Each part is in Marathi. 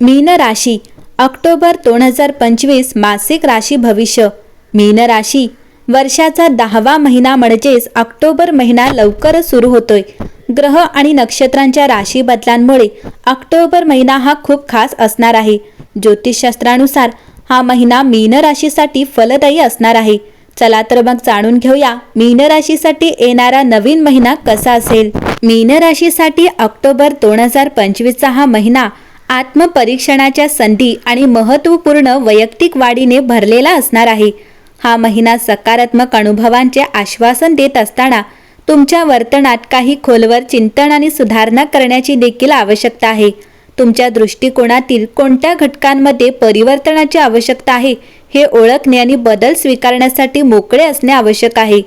मीन राशी ऑक्टोबर दोन हजार पंचवीस मासिक राशी भविष्य. मीन राशी वर्षाचा दहावा महिना म्हणजेच ऑक्टोबर महिना लवकरच सुरू होतोय. ग्रह आणि नक्षत्रांच्या राशी बदलांमुळे ऑक्टोबर महिना हा खूप खास असणार आहे. ज्योतिषशास्त्रानुसार हा महिना मीन राशीसाठी फलदायी असणार आहे. चला तर मग जाणून घेऊया मीन राशीसाठी येणारा नवीन महिना कसा असेल. मीन राशीसाठी ऑक्टोबर दोन हजार पंचवीसचा हा महिना आत्मपरीक्षणाच्या संधी आणि महत्त्वपूर्ण वैयक्तिक वाढीने भरलेला असणार आहे. हा महिना सकारात्मक अनुभवांचे आश्वासन देत असताना तुमच्या वर्तनात काही खोलवर चिंतन आणि सुधारणा करण्याची देखील आवश्यकता आहे. तुमच्या दृष्टिकोनातील कोणत्या घटकांमध्ये परिवर्तनाची आवश्यकता आहे हे ओळखणे आणि बदल स्वीकारण्यासाठी मोकळे असणे आवश्यक आहे.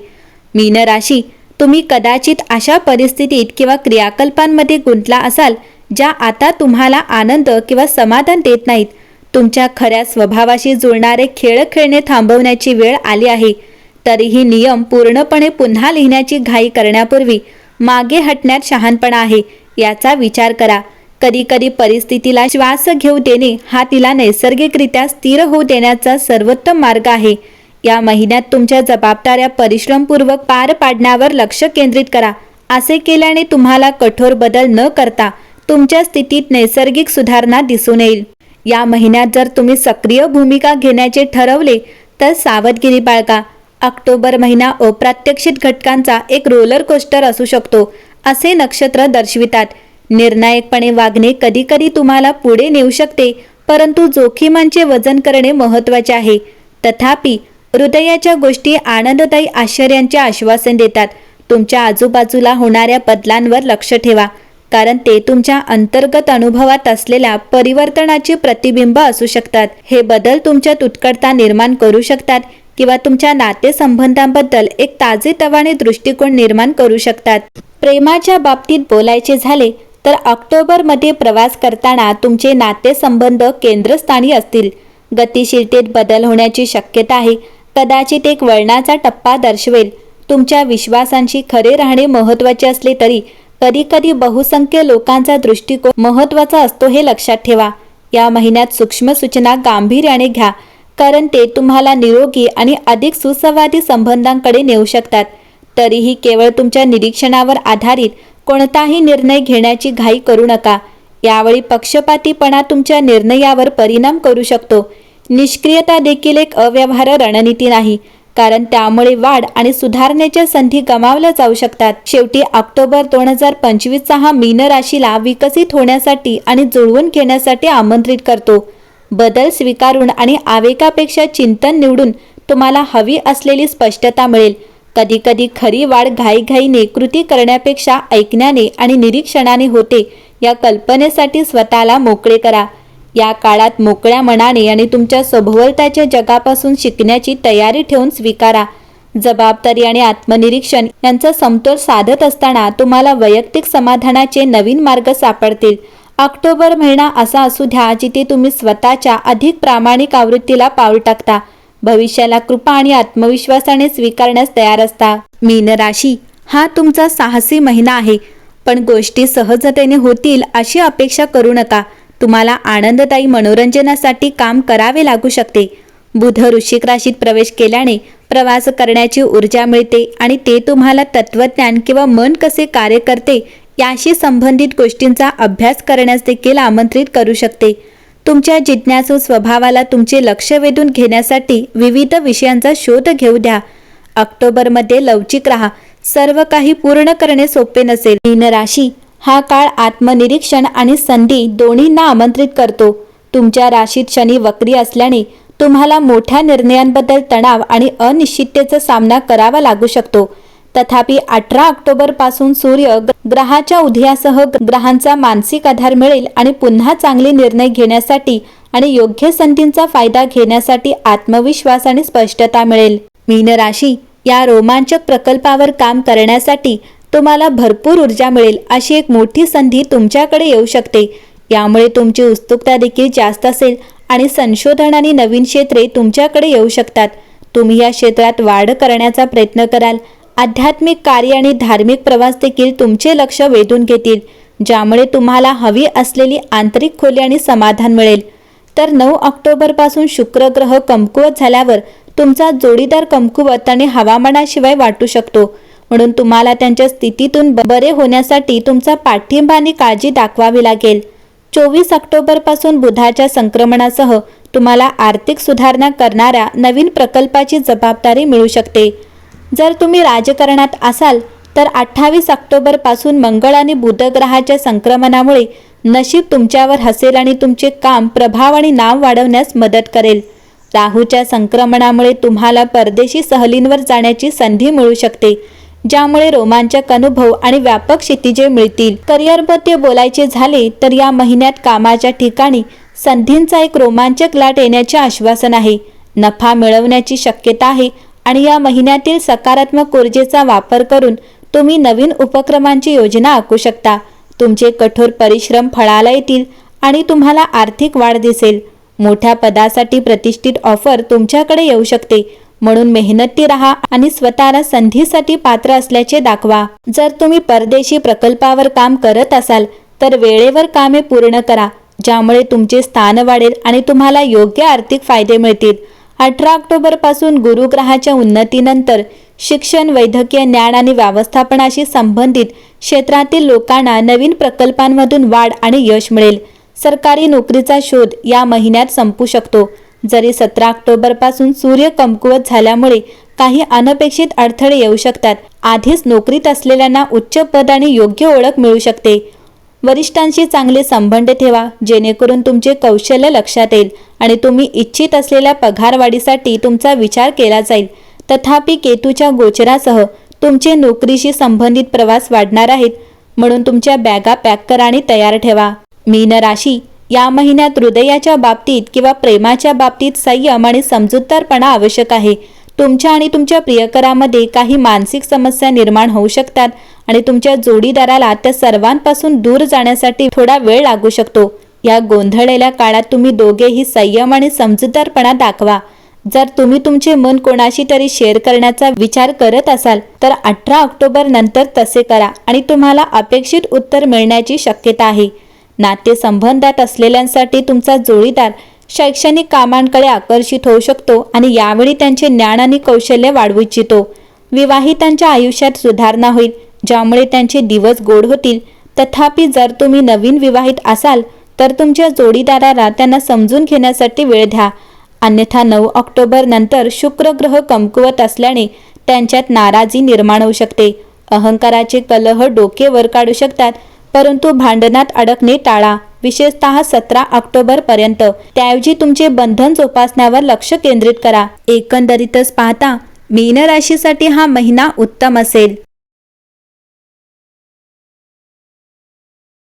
मीन राशी तुम्ही कदाचित अशा परिस्थितीत किंवा क्रियाकल्पांमध्ये गुंतला असाल ज्या आता तुम्हाला आनंद किंवा समाधान देत नाहीत तुमच्या खऱ्या स्वभावाशी जुळणारे खेळ खेळणे थांबवण्याची वेळ आली आहे. तरीही नियम पूर्णपणे पुन्हा लिहिण्याची घाई करण्यापूर्वी मागे हटण्यात शहाणपणा आहे याचा विचार करा. कधी कधी परिस्थितीला श्वास घेऊ देणे हा तिला नैसर्गिकरित्या स्थिर होऊ देण्याचा सर्वोत्तम मार्ग आहे. या महिन्यात तुमच्या जबाबदाऱ्या परिश्रमपूर्वक पार पाडण्यावर लक्ष केंद्रित करा. असे केल्याने तुम्हाला कठोर बदल न करता तुमच्या स्थितीत नैसर्गिक सुधारणा दिसून येईल. या महिन्यात जर तुम्ही सक्रिय भूमिका घेण्याचे ठरवले तर सावधगिरी बाळगा. ऑक्टोबर महिना अप्रात्यक्षित घटकांचा एक रोलर कोस्टर असू शकतो असे नक्षत्र दर्शवितात. निर्णायकपणे वागणे कधीकधी तुम्हाला पुढे नेऊ शकते परंतु जोखीमांचे वजन करणे महत्त्वाचे आहे. तथापि हृदयाच्या गोष्टी आनंददायी आश्चर्यांचे आश्वासन देतात. तुमच्या आजूबाजूला होणाऱ्या बदलांवर लक्ष ठेवा. कारण ते तुमच्या अंतर्गत अनुभवात असलेल्या परिवर्तनाचे प्रतिबिंब असू शकतात. हे बदल तुमच्यात उत्कटता निर्माण करू शकतात किंवा तुमच्या नातेसंबंधांबद्दल एक ताजेतवाने दृष्टिकोन निर्माण करू शकतात. प्रेमाच्या बाबतीत बोलायचे झाले तर ऑक्टोबरमध्ये प्रवास करताना तुमचे नातेसंबंध केंद्रस्थानी असतील. गतिशीलतेत बदल होण्याची शक्यता आहे. कदाचित एक वळणाचा टप्पा दर्शवेल. तुमच्या विश्वासांशी खरे राहणे महत्त्वाचे असले तरी कधीकधी बहुसंख्य लोकांचा दृष्टिकोन महत्त्वाचा असतो हे लक्षात ठेवा. या महिन्यात सूक्ष्म सूचना गांभीर्याने घ्या. कारण ते तुम्हाला निरोगी आणि अधिक सुसंवादी संबंधांकडे नेऊ शकतात. तरीही केवळ तुमच्या निरीक्षणावर आधारित कोणताही निर्णय घेण्याची घाई करू नका. यावेळी पक्षपातीपणा तुमच्या निर्णयावर परिणाम करू शकतो. निष्क्रियता देखील एक अव्यवहार रणनीती नाही. कारण त्यामुळे वाढ आणि सुधारण्याच्या संधी गमावल्या जाऊ शकतात. शेवटी ऑक्टोबर दोन हजार पंचवीसचा हा मीन राशीला विकसित होण्यासाठी आणि जुळवून घेण्यासाठी आमंत्रित करतो. बदल स्वीकारून आणि आवेगापेक्षा चिंतन निवडून तुम्हाला हवी असलेली स्पष्टता मिळेल. कधीकधी खरी वाढ घाईघाईने कृती करण्यापेक्षा ऐकण्याने आणि निरीक्षणाने होते. या कल्पनेसाठी स्वतःला मोकळे करा. या काळात मोकळ्या मनाने आणि तुमच्या सभोवताच्या जगापासून शिकण्याची तयारी ठेवून स्वीकारा. जबाबदारी आणि आत्मनिरीक्षण यांचा समतोल साधत असताना तुम्हाला वैयक्तिक समाधानाचे नवीन मार्ग सापडतील. ऑक्टोबर महिना असा असू द्या जिथे तुम्ही स्वतःच्या अधिक प्रामाणिक आवृत्तीला पाऊल टाकता. भविष्याला कृपा आणि आत्मविश्वासाने स्वीकारण्यास तयार असता. मीन राशी हा तुमचा साहसी महिना आहे. पण गोष्टी सहजतेने होतील अशी अपेक्षा करू नका. तुम्हाला आनंददायी मनोरंजनासाठी काम करावे लागू शकते. बुध ऋषिक राशीत प्रवेश केल्याने प्रवास करण्याची ऊर्जा मिळते आणि ते तुम्हाला तत्वज्ञान किंवा मन कसे कार्य करते याशी संबंधित गोष्टींचा अभ्यास करण्यास देखील आमंत्रित करू शकते. तुमच्या जिज्ञासू स्वभावाला तुमचे लक्ष वेधून घेण्यासाठी विविध विषयांचा शोध घेऊ द्या. ऑक्टोबरमध्ये लवचिक राहा. सर्व काही पूर्ण करणे सोपे नसेल. मीन राशी हा काळ आत्मनिरीक्षण आणि संधी दोन्हींना आमंत्रित करतो. तुमच्या राशीत शनी वक्री असल्याने तुम्हाला मोठ्या निर्णयांबद्दल तणाव आणि अनिश्चिततेचा सामना करावा लागू शकतो. तथापि अठरा ऑक्टोबरपासून सूर्य ग्रहाच्या उदयासह ग्रहांचा मानसिक आधार मिळेल आणि पुन्हा चांगले निर्णय घेण्यासाठी आणि योग्य संधींचा फायदा घेण्यासाठी आत्मविश्वास आणि स्पष्टता मिळेल. मीन राशी या रोमांचक प्रकल्पावर काम करण्यासाठी तुम्हाला भरपूर ऊर्जा मिळेल अशी एक मोठी संधी तुमच्याकडे येऊ शकते. यामुळे तुमची उत्सुकता देखील जास्त असेल आणि संशोधन आणि नवीन क्षेत्रे तुमच्याकडे येऊ शकतात. तुम्ही या क्षेत्रात वाढ करण्याचा प्रयत्न कराल. आध्यात्मिक कार्य आणि धार्मिक प्रवास देखील तुमचे लक्ष वेधून घेतील ज्यामुळे तुम्हाला हवी असलेली आंतरिक खोली आणि समाधान मिळेल. तर नऊ ऑक्टोबरपासून शुक्र ग्रह कमकुवत झाल्यावर तुमचा जोडीदार कमकुवत आणि हवामानाशिवाय वाटू शकतो. म्हणून तुम्हाला त्यांच्या स्थितीतून बरे होण्यासाठी तुमचा पाठिंबा आणि काळजी दाखवावी लागेल. चोवीस ऑक्टोबरपासून बुधाच्या संक्रमणासह तुम्हाला आर्थिक सुधारणा करणाऱ्या नवीन प्रकल्पाची जबाबदारी मिळू शकते. जर तुम्ही राजकारणात असाल तर अठ्ठावीस ऑक्टोबरपासून मंगळ आणि बुधग्रहाच्या संक्रमणामुळे नशीब तुमच्यावर हसेल आणि तुमचे काम प्रभाव आणि नाव वाढवण्यास मदत करेल. राहूच्या संक्रमणामुळे तुम्हाला परदेशी सहलींवर जाण्याची संधी मिळू शकते. ज्यामुळे रोमांचक अनुभव आणि व्यापक क्षितिजे मिळतील. करिअरबद्दल बोलायचे झाले तर या महिन्यात कामाच्या ठिकाणी संधींचा एक रोमांचक लाट येण्याचे आश्वासन आहे. नफा मिळवण्याची शक्यता आहे आणि या महिन्यातील सकारात्मक ऊर्जेचा वापर करून तुम्ही नवीन उपक्रमांची योजना आखू शकता. तुमचे कठोर परिश्रम फळाला येतील आणि तुम्हाला आर्थिक वाढ दिसेल. मोठ्या पदासाठी प्रतिष्ठित ऑफर तुमच्याकडे येऊ शकते. म्हणून मेहनती राहा आणि स्वतःला संधीसाठी पात्र असल्याचे दाखवा. जर तुम्ही परदेशी प्रकल्पावर काम करत असाल तर वेळेवर कामे पूर्ण करा ज्यामुळे तुमचे स्थान वाढेल आणि तुम्हाला योग्य आर्थिक फायदे मिळतील. अठरा ऑक्टोबरपासून गुरुग्रहाच्या उन्नतीनंतर शिक्षण वैद्यकीय ज्ञान आणि व्यवस्थापनाशी संबंधित क्षेत्रातील लोकांना नवीन प्रकल्पांमधून वाढ आणि यश मिळेल. सरकारी नोकरीचा शोध या महिन्यात संपू शकतो. जरी सतरा ऑक्टोबरपासून सूर्य कमकुवत झाल्यामुळे काही अनपेक्षित अडथळे येऊ शकतात. आधीच नोकरीत असलेल्यांना उच्च पद आणि योग्य ओळख मिळू शकते. वरिष्ठांशी चांगले संबंध ठेवा जेणेकरून तुमचे कौशल्य लक्षात येईल आणि तुम्ही इच्छित असलेल्या पगारवाढीसाठी तुमचा विचार केला जाईल. तथापि केतूच्या गोचरासह तुमचे नोकरीशी संबंधित प्रवास वाढणार आहेत म्हणून तुमच्या बॅगा पॅक करा आणि तयार ठेवा. मीन राशी या महिन्यात हृदयाच्या बाबतीत किंवा प्रेमाच्या बाबतीत संयम आणि समजूतदारपणा आवश्यक आहे. तुमच्या आणि तुमच्या प्रियकरामध्ये काही मानसिक समस्या निर्माण होऊ शकतात आणि तुमच्या जोडीदाराला त्या सर्वांपासून दूर जाण्यासाठी थोडा वेळ लागू शकतो. या गोंधळलेल्या काळात तुम्ही दोघेही संयम आणि समजूतदारपणा दाखवा. जर तुम्ही तुमचे मन कोणाशी तरी शेअर करण्याचा विचार करत असाल तर अठरा ऑक्टोबर नंतर तसे करा आणि तुम्हाला अपेक्षित उत्तर मिळण्याची शक्यता आहे. नातेसंबंधात असलेल्यांसाठी तुमचा जोडीदार शैक्षणिक कामांकडे आकर्षित होऊ शकतो आणि यावेळी त्यांचे ज्ञान आणि कौशल्य वाढवू इच्छितो. विवाहितांच्या आयुष्यात सुधारणा होईल ज्यामुळे त्यांचे दिवस गोड होतील. तथापि जर तुम्ही नवीन विवाहित असाल तर तुमच्या जोडीदाराला त्यांना समजून घेण्यासाठी वेळ द्या. अन्यथा नऊ ऑक्टोबर नंतर शुक्र ग्रह कमकुवत असल्याने त्यांच्यात नाराजी निर्माण होऊ शकते. अहंकाराचे कलह डोके वर काढू शकतात. परंतु भांडणात अडकणे टाळा. विशेषतः सतरा ऑक्टोबर पर्यंत त्याऐवजी तुमचे बंधन जोपासण्यावर लक्ष केंद्रित करा. एकंदरीतच पाहता मीन राशीसाठी हा महिना उत्तम असेल.